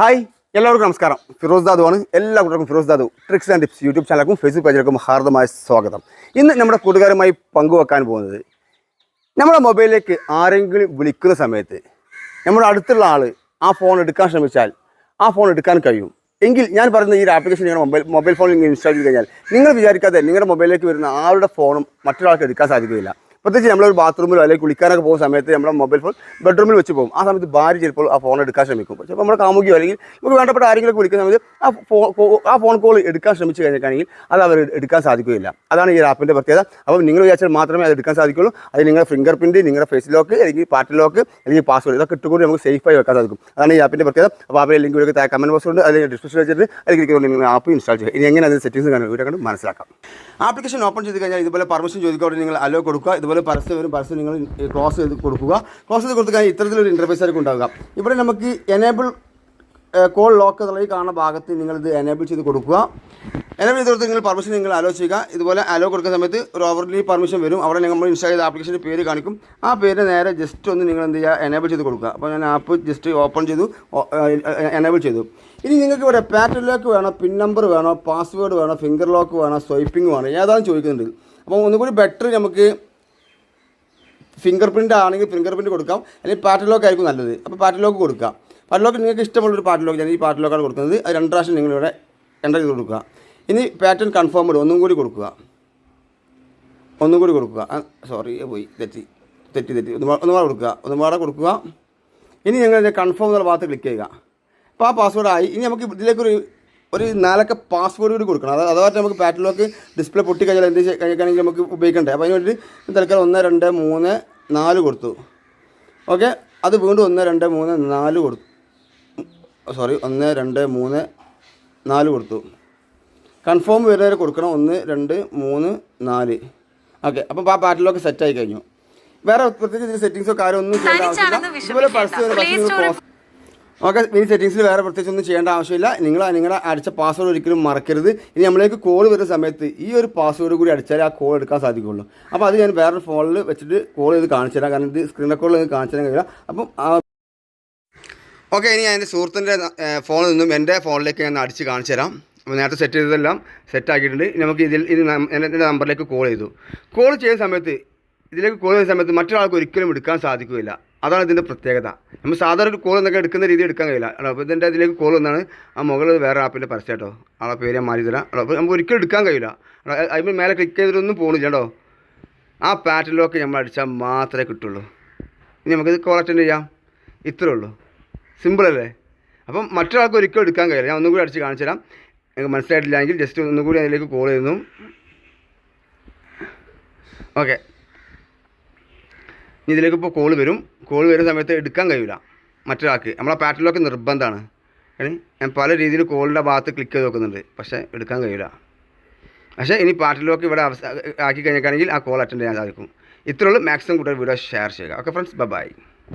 Hi എല്ലാവർക്കും നമസ്കാരം. ഫിറോസ് ആണ്. എല്ലാ കൂട്ടർക്കും Firoz Dadu tricks and tips YouTube ചാനലിലും ഫേസ്ബുക്ക് പേജിലേക്കും ഹാർദമായ സ്വാഗതം. ഇന്ന് നമ്മുടെ കൂട്ടുകാരുമായി പങ്കുവെക്കാൻ പോകുന്നത് നമ്മുടെ മൊബൈലിലേക്ക് ആരെങ്കിലും വിളിക്കുന്ന സമയത്ത് നമ്മുടെ അടുത്തുള്ള ആൾ ആ ഫോൺ എടുക്കാൻ ശ്രമിച്ചാൽ ആ ഫോൺ എടുക്കാൻ കഴിയും. എങ്കിൽ ഞാൻ പറയുന്ന ഈ ഒരു ആപ്ലിക്കേഷൻ നിങ്ങളുടെ മൊബൈൽ മൊബൈൽ ഫോണിൽ ഇൻസ്റ്റാൾ ചെയ്ത് കഴിഞ്ഞാൽ നിങ്ങൾ വിചാരിക്കാതെ നിങ്ങളുടെ മൊബൈലിലേക്ക് വരുന്ന ആളുടെ ഫോണും മറ്റൊരാൾക്ക് എടുക്കാൻ സാധിക്കുകയില്ല. പ്രത്യേകിച്ച് നമ്മളൊരു ബാത്റൂമിലോ അല്ലെങ്കിൽ കുളിക്കാനൊക്കെ പോകുന്ന സമയത്ത് നമ്മുടെ മൊബൈൽ ഫോൺ ബെഡ്റൂമിൽ വെച്ച് പോകും. ആ സമയത്ത് ഭാര്യ ചിലപ്പോൾ ആ ഫോൺ എടുക്കാൻ ശ്രമിക്കും. ചിലപ്പോൾ നമ്മുടെ കാമുകിയോ അല്ലെങ്കിൽ നമുക്ക് വേണ്ടപ്പെട്ട ആരെങ്കിലും വിളിക്കുന്ന സമയത്ത് ആ ഫോൺ ആ ഫോൺ കോൾ എടുക്കാൻ ശ്രമിച്ചു കഴിഞ്ഞിട്ടാണെങ്കിൽ അത് അവർ എടുക്കാൻ സാധിക്കുകയില്ല. അതാണ് ഈ ആപ്പിന്റെ പ്രത്യേകത. അപ്പോൾ നിങ്ങൾ വിചാരിച്ചാൽ മാത്രമേ അത് എടുക്കാൻ സാധിക്കുള്ളൂ അത് നിങ്ങളുടെ ഫിംഗർ പ്രിന്റ് നിങ്ങളുടെ ഫേസ് ലോക്ക് അല്ലെങ്കിൽ പാർട്ടി ലോക്ക് അല്ലെങ്കിൽ പാസ്വേഡ് ഇതൊക്കെ ഇട്ടുകൊണ്ട് നമുക്ക് സേഫായി വെക്കാൻ സാധിക്കും. അതാണ് ഈ ആപ്പിന്റെ പ്രത്യേകത. അപ്പോൾ ആപ്പിലെ ലിങ്ക് ഇവിടെ കമന്റ് ബോക്സ് ഉണ്ട്. അല്ലെങ്കിൽ ഡിസ്ക്രിപ്ഷൻ വെച്ചിട്ട് അല്ലെങ്കിൽ നിങ്ങൾ ആപ്പ് ഇൻസ്റ്റാൾ ചെയ്യുക. ഇനി എങ്ങനെ അതിന്റെ സെറ്റിംഗ്സ് കാണും ഇവിടെ കണ്ട് മനസ്സിലാക്കാം. ആപ്ലിക്കേഷൻ ഓപ്പൺ ചെയ്ത് കഴിഞ്ഞാൽ ഇതുപോലെ പെർമിഷൻ ചോദിക്കുക നിങ്ങൾ അലോ കൊടുക്കുക. ഇതുപോലെ പരസ്യം വരും പരസ്യം നിങ്ങൾ ക്ലോസ് ചെയ്ത് കൊടുക്കുക. ക്ലോസ് ചെയ്ത് കൊടുത്തു കഴിഞ്ഞാൽ ഇത്തരത്തിലൊരു ഇന്റർഫേസ് ആയിരിക്കും ഉണ്ടാവുക. ഇവിടെ നമുക്ക് എനേബിൾ കോൾ ലോക്ക് എന്നുള്ള ഈ കാണുന്ന ഭാഗത്ത് നിങ്ങൾ ഇത് എനേബിൾ ചെയ്ത് കൊടുക്കുക. എനേബിൾ ചെയ്ത് കൊടുത്ത് നിങ്ങൾ പെർമിഷൻ നിങ്ങൾ അലോ ചെയ്യുക. ഇതുപോലെ അലോ കൊടുക്കുന്ന സമയത്ത് ഒരു ഓവർലി പെർമിഷൻ വരും. അവിടെ നമ്മൾ ഇൻസ്റ്റാൾ ചെയ്ത ആപ്ലിക്കേഷന്റെ പേര് കാണിക്കും. ആ പേര് നേരെ ജസ്റ്റ് ഒന്ന് നിങ്ങൾ എന്ത് ചെയ്യുക എനേബിൾ ചെയ്ത് കൊടുക്കുക. അപ്പോൾ ഞാൻ ആപ്പ് ജസ്റ്റ് ഓപ്പൺ ചെയ്തു എനേബിൾ ചെയ്തു. ഇനി നിങ്ങൾക്ക് ഇവിടെ പാറ്റേൺ ലോക്ക് വേണോ പിൻ നമ്പർ വേണോ പാസ്വേഡ് വേണോ ഫിംഗർ ലോക്ക് വേണോ സ്വൈപ്പിംഗ് വേണോ ഏതാണ് ചോദിക്കുന്നുണ്ട്. അപ്പോൾ ഒന്നുകൂടി ബെറ്റർ നമുക്ക് ഫിംഗർ പ്രിന്റ് ആണെങ്കിൽ ഫിംഗർ പ്രിന്റ് കൊടുക്കാം. അല്ലെങ്കിൽ പാറ്റേൺ ലോക്ക് ആയിരിക്കും നല്ലത്. അപ്പോൾ പാറ്റേൺ ലോക്ക് കൊടുക്കാം. പാറ്റേൺ ലോക്ക് നിങ്ങൾക്ക് ഇഷ്ടമുള്ളൊരു പാറ്റേൺ ലോക്ക് ഞാൻ ഈ പാറ്റേൺ ലോക്കാണ് കൊടുക്കുന്നത്. അത് രണ്ട് പ്രാവശ്യം നിങ്ങളിവിടെ എന്റർ ചെയ്ത് കൊടുക്കുക. ഇനി പാറ്റേൺ കൺഫേം ഇടും ഒന്നും കൂടി കൊടുക്കുക. ഒന്നും കൂടി കൊടുക്കുക. സോറി പോയി. തെറ്റി. തെറ്റി തെറ്റി. ഒന്ന് ഒന്ന് കൊടുക്കുക. ഒന്ന് കൂടെ കൊടുക്കുക. ഇനി ഞങ്ങൾ കൺഫേം എന്നുള്ള ഭാഗത്ത് ക്ലിക്ക് ചെയ്യുക. അപ്പോൾ ആ പാസ്വേഡായി ഇനി നമുക്ക് ഇതിലേക്കൊരു ഒരു നാലൊക്കെ പാസ്വേഡ് കൂടി കൊടുക്കണം. അത് അഥവാ നമുക്ക് പാറ്റേൺ ലോക്ക് ഡിസ്പ്ലേ പൊട്ടി കഴിഞ്ഞാൽ എന്ത് കഴിക്കുകയാണെങ്കിൽ നമുക്ക് ഉപയോഗിക്കണ്ടേ. അപ്പോൾ അതിന് വേണ്ടി തൽക്കാലം ഒന്ന് രണ്ട് മൂന്ന് നാല് കൊടുത്തു. ഓക്കെ? അത് വീണ്ടും ഒന്ന് രണ്ട് മൂന്ന് നാല് കൊടുത്തു. സോറി ഒന്ന് രണ്ട് മൂന്ന് നാല് കൊടുത്തു. കൺഫേം വരെ കൊടുക്കണം. ഒന്ന് രണ്ട് മൂന്ന് നാല്. ഓക്കെ. അപ്പം ആ പാറ്റിലൊക്കെ സെറ്റ് ആയി കഴിഞ്ഞു. വേറെ പ്രത്യേകിച്ച് സെറ്റിങ്സോ കാര്യമൊന്നും ചെയ്യാൻ ചെയ്യേണ്ട ആവശ്യമില്ല. ഇതുപോലെ പരസ്യം വരും, പരസ്യം നിങ്ങൾ ക്ലോസ് ഓക്കെ ഇനി സെറ്റിങ്സിൽ വേറെ പ്രത്യേകിച്ച് ഒന്നും ചെയ്യേണ്ട ആവശ്യമില്ല. നിങ്ങൾ നിങ്ങളുടെ അടിച്ച പാസ്വേഡ് ഒരിക്കലും മറക്കരുത്. ഇനി നമ്മളേക്ക് കോൾ വരുന്ന സമയത്ത് ഈ ഒരു പാസ്വേഡ് കൂടി അടിച്ചാലേ ആ കോൾ എടുക്കാൻ സാധിക്കുള്ളൂ. അപ്പോൾ അത് ഞാൻ വേറൊരു ഫോണിൽ വെച്ചിട്ട് കോൾ ചെയ്ത് കാണിച്ചു തരാം. കാരണം ഇത് സ്ക്രീൻ റെക്കോർഡിൽ കാണിച്ചു തരാൻ കഴിയില്ല. അപ്പം ഓക്കെ ഇനി ഞാൻ എന്റെ സുഹൃത്തിന്റെ ഫോണിൽ നിന്നും എന്റെ ഫോണിലേക്ക് ഞാൻ അടിച്ച് കാണിച്ചു തരാം. അപ്പോൾ നേരത്തെ സെറ്റ് ചെയ്തതെല്ലാം സെറ്റ് ആക്കിയിട്ടുണ്ട്. നമുക്ക് ഇതിൽ ഇത് എന്റെ നമ്പറിലേക്ക് കോൾ ചെയ്തു. കോൾ ചെയ്യുന്ന സമയത്ത് ഇതിലേക്ക് കോൾ ചെയ്യുന്ന സമയത്ത് മറ്റൊരാൾക്ക് ഒരിക്കലും എടുക്കാൻ സാധിക്കുകയില്ല. അതാണ് ഇതിന്റെ പ്രത്യേകത. നമ്മൾ സാധാരണ ഒരു കോൾ എന്നൊക്കെ എടുക്കുന്ന രീതി എടുക്കാൻ കഴിയില്ല. അപ്പോൾ ഇതിന്റെ അതിലേക്ക് കോൾ വന്നാണ് ആ മുകളിൽ വേറെ ആപ്പിന്റെ പരസ്യം കേട്ടോ. ആളെ പേര് ഞാൻ മാറി തരാം. അപ്പോൾ നമുക്ക് ഒരിക്കലും എടുക്കാൻ കഴിയില്ല. അതിന് മേലെ ക്ലിക്ക് ചെയ്തിട്ടൊന്നും പോകുന്നില്ല കേട്ടോ. ആ പാറ്റേണിലൊക്കെ നമ്മൾ അടിച്ചാൽ മാത്രമേ കിട്ടുള്ളൂ. ഇനി നമുക്കിത് കോൾ അറ്റൻഡ് ചെയ്യാം. ഇത്രേ ഉള്ളൂ. സിമ്പിൾ അല്ലേ? അപ്പം മറ്റൊരാൾക്ക് ഒരിക്കലും എടുക്കാൻ കഴിയില്ല. ഞാൻ ഒന്നും കൂടി അടിച്ച് കാണിച്ചു തരാം. നിങ്ങൾക്ക് മനസ്സിലായിട്ടില്ലെങ്കിൽ ജസ്റ്റ് ഒന്നും കൂടി അതിലേക്ക് കോൾ ചെയ്യുന്നു. ഓക്കെ ഇതിലേക്ക് ഇപ്പോൾ കോൾ വരും. കോൾ വരുന്ന സമയത്ത് എടുക്കാൻ കഴിയില്ല മറ്റൊരാൾക്ക്. നമ്മളെ പാറ്റേണിലൊക്കെ നിർബന്ധമാണ്. ഞാൻ പല രീതിയിൽ കോളിന്റെ ഭാഗത്ത് ക്ലിക്ക് ചെയ്ത് നോക്കുന്നുണ്ട്. പക്ഷേ എടുക്കാൻ കഴിയില്ല പക്ഷേ ഇനി പാർട്ടിലൊക്കെ ഇവിടെ ആക്കി കഴിഞ്ഞിട്ടാണെങ്കിൽ ആ കോൾ അറ്റൻഡ് ചെയ്യാൻ സാധിക്കും. ഇത്രയുള്ളൂ മാക്സിമം കൂടുതൽ വീഡിയോ ഷെയർ ചെയ്യുക. Okay friends bye